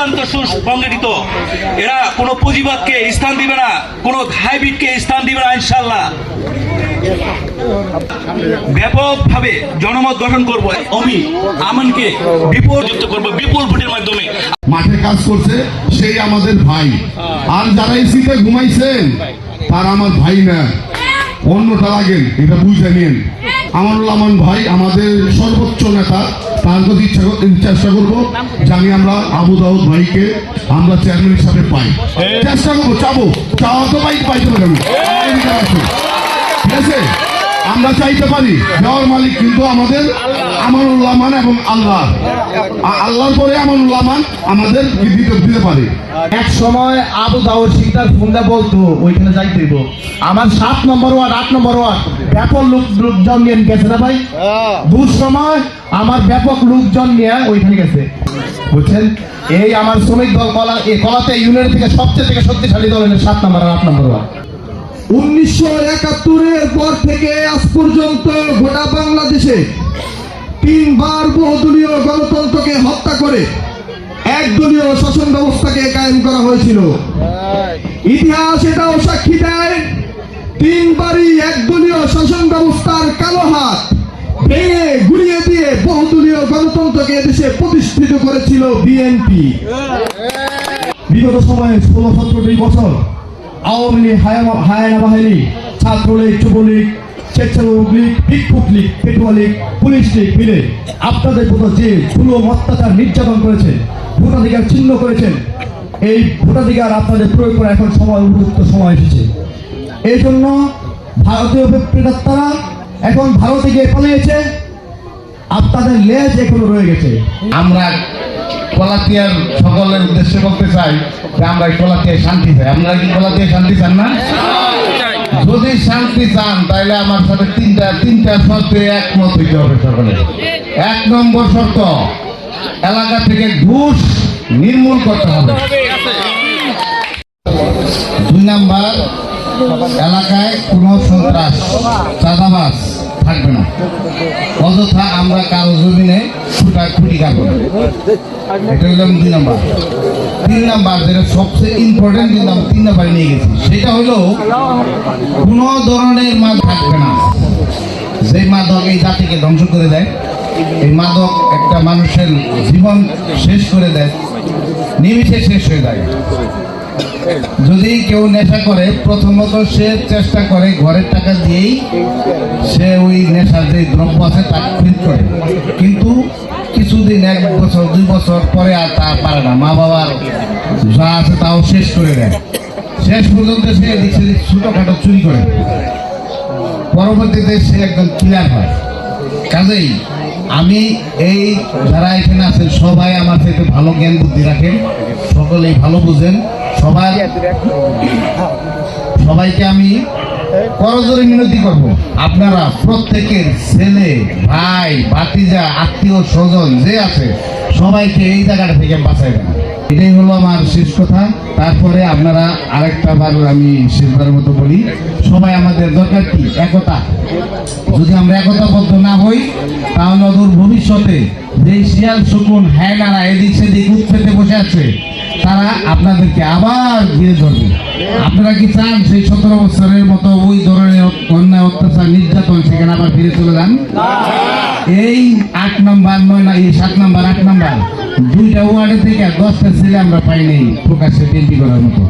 অত্যন্ত সুসংগঠিত। এরা কোনো পুঁজিবাদকে স্থান দিবে না, কোনো হাইব্রিডকে স্থান দিবে না ইনশাল্লাহ ব্যাপকভাবে জনমত গঠন করব আমি, আমনকে বিপর্যুক্ত করব বিপুল ভোটের মাধ্যমে। মাঠে কাজ করছে সেই আমাদের ভাই। আর যারা এসিতে ঘুমাইছেন, তারা আমার ভাই না। অন্যটা লাগেন, এটা বুঝে নিন আমানুল আমান ভাই আমাদের সর্বোচ্চ নেতা। তার কর- চেষ্টা করব জানি আমরা আবু দাউদ ভাইকে আমরা চেয়ারম্যান হিসাবে পাই। চেষ্টা করব চাবো। চাওয়া তো বাইক পাইতে পারি আমি ঠিক আছে? আমরা চাইতে পারি দেওয়ার মালিক কিন্তু আমাদের আমানুল্লাহ মান এবং আল্লাহ। আল্লাহর পরে আমানুল্লাহ মান আমাদের দিতে দিতে পারে। এক সময় আবু দাউদ শিকদার ফোনটা বলতো ওইখানে যাইতে হইব। আমার সাত নম্বর ওয়ার্ড আট নম্বর ওয়ার্ড ব্যাপক লোক লোকজন নিয়ে গেছে না ভাই। দূর সময় আমার ব্যাপক লোকজন নিয়ে ওইখানে গেছে। বুঝছেন? এই আমার শ্রমিক দল কলা এই কলাতে ইউনিয়ন থেকে সবচেয়ে থেকে শক্তিশালী দল হলো সাত নম্বর আর আট নম্বর ওয়ার্ড। উনিশশো একাত্তরের পর থেকে আজ পর্যন্ত গোটা বাংলাদেশে তিনবার বহুদলীয় গণতন্ত্রকে হত্যা করে একদলীয় শাসন ব্যবস্থাকে কায়েম করা হয়েছিল। ইতিহাস এটাও সাক্ষী দেয়, তিনবারই একদলীয় শাসন ব্যবস্থার কালো হাত ভেঙে গুড়িয়ে দিয়ে বহুদলীয় গণতন্ত্রকে দেশে প্রতিষ্ঠিত করেছিল বিএনপি। বিগত সময়ে ষোলো সতেরোটি বছর আওয়ামী লীগ, হায়া- হায়ানা বাহিনী, ছাত্রলীগ, যুবলীগ, স্বেচ্ছাসেবক লীগ ভিক্ষুক লীগ, পেটুয়া লীগ, পুলিশ লীগ মিলে আপনাদের উপর যে জুলুম অত্যাচার নির্যাতন করেছেন, ভোটাধিকার ছিন্ন করেছেন, এই ভোটাধিকার আপনাদের প্রয়োগ করা এখন সময়, উপযুক্ত সময় এসেছে। এই জন্য ভারতীয় প্রেতাত্মারা এখন ভারতে গিয়ে পালিয়েছে, আপনাদের লেজ এখনও রয়ে গেছে। আমরা কলাতিয়ার সকলের উদ্দেশ্যে বলতে চাই যে আমরা এই কলাতিয়ায় শান্তি চাই। আপনারা কি কলাতিয়ায় শান্তি চান না? যদি শান্তি চান তাহলে আমার সাথে তিনটা তিনটা শর্তে একমত হইতে হবে সকলে। এক নম্বর শর্ত, এলাকা থেকে ঘুষ নির্মূল করতে হবে। দুই নাম্বার, এলাকায় কোনো সন্ত্রাস চাঁদাবাস থাকবে না। অযথা আমরা কারও জমিনে খুঁটা খুঁটি কাটবো না। এটা হলো দুই নাম্বার। তিন নাম্বার, যেটা সবচেয়ে ইম্পর্টেন্ট কিন্তু আমি তিন নাম্বারে নিয়ে গেছি। সেটা হলো, কোনো ধরনের মাছ থাকবে না। যে মাদক এই জাতিকে ধ্বংস করে দেয়, এই মাদক একটা মানুষের জীবন শেষ করে দেয়, নিমিষে শেষ হয়ে যায়। যদি কেউ নেশা করে, প্রথমত সে চেষ্টা করে ঘরের টাকা দিয়েই সে ওই নেশার যে দ্রব্য আছে তা খরিদ করে। কিন্তু কিছুদিন, এক বছর, দুই বছর পরে আর তা পারে না। মা বাবার যা আছে তাও শেষ করে দেয়। শেষ পর্যন্ত সে এদিক সেদিক ছোটোখাটো চুরি করে। পরবর্তীতে সে একদম ক্লিয়ার হয়। কাজেই আমি এই যারা এখানে আছেন, সবাই আমার থেকে ভালো জ্ঞান বুদ্ধি রাখেন। সকলেই ভালো বুঝেন। সবাই সবাইকে আমি করজোরে মিনতি করব। আপনারা প্রত্যেকের ছেলে ভাই ভাতিজা আত্মীয় স্বজন যে আছে সবাইকে এই জায়গাটা থেকে বাঁচাই দেন। এটাই হলো আমার শেষ কথা। তারপরে আপনারা আরেকটা বার আমি শেষবারের মতো বলি সবাই আমাদের দরকার কি? একতা। যদি আমরা একতাবদ্ধ না হই তাহলে অদূর ভবিষ্যতে যে শিয়াল শকুন হ্যানারা এদিক সেদিক উৎপেতে বসে আছে তারা আপনাদেরকে আবার ঘিরে ধরবে। আপনারা কি চান সেই সতেরো বছরের মতো ওই ধরনের অন্যায় অত্যাচার, নির্যাতন সেখানে আবার ফিরে চলে যান? এই আট নম্বর, নয় না, এই সাত নম্বর, আট নম্বর, দুইটা ওয়ার্ডে থেকে দশটা ছেলে আমরা পাইনি প্রকাশ্যে বিএনপি করার মতো।